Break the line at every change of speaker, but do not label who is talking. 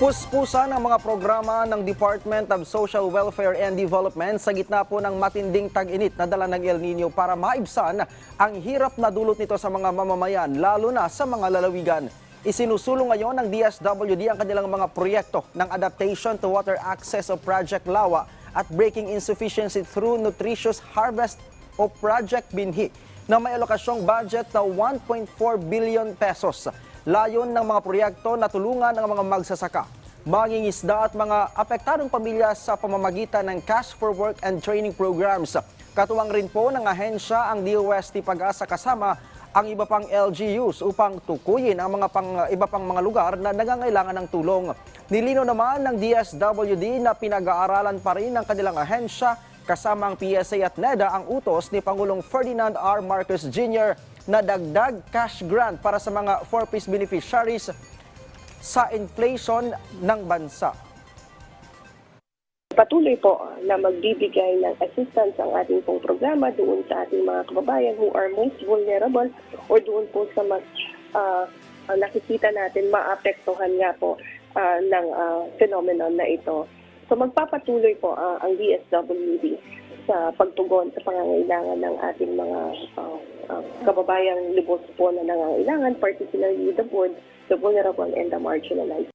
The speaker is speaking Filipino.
Puspusan ang mga programa ng Department of Social Welfare and Development sa gitna po ng matinding tag-init na dala ng El Nino para maibsan ang hirap na dulot nito sa mga mamamayan, lalo na sa mga lalawigan. Isinusulong ngayon ng DSWD ang kanilang mga proyekto ng Adaptation to Water Access o Project Lawa at Breaking Insufficiency Through Nutritious Harvest o Project Binhi na may alokasyong budget na 1.4 billion pesos. Layon ng mga proyekto na tulungan ang mga magsasaka, mangingisda at mga apektadong pamilya sa pamamagitan ng Cash for Work and Training Programs. Katuwang rin po ng ahensya ang DOST Pag-asa kasama ang iba pang LGUs upang tukuyin ang mga pang, iba pang mga lugar na nangangailangan ng tulong. Nilino naman ng DSWD na pinag-aaralan pa rin ng kanilang ahensya kasama ang PSA at NEDA ang utos ni Pangulong Ferdinand R. Marcos Jr. na dagdag cash grant para sa mga 4-piece beneficiaries sa inflation ng bansa.
Patuloy po na magbibigay ng assistance ang ating pong programa doon sa ating mga kababayan who are most vulnerable or doon po sa mas ah, nakikita natin maapektuhan nga po ah, ng ah, phenomenon na ito. So magpapatuloy po ah, ang DSWD sa pagtugon sa pangangailangan ng ating mga ah, ah, kababayang lubos po na nangangailangan, particularly the poor, the vulnerable, and the marginalized.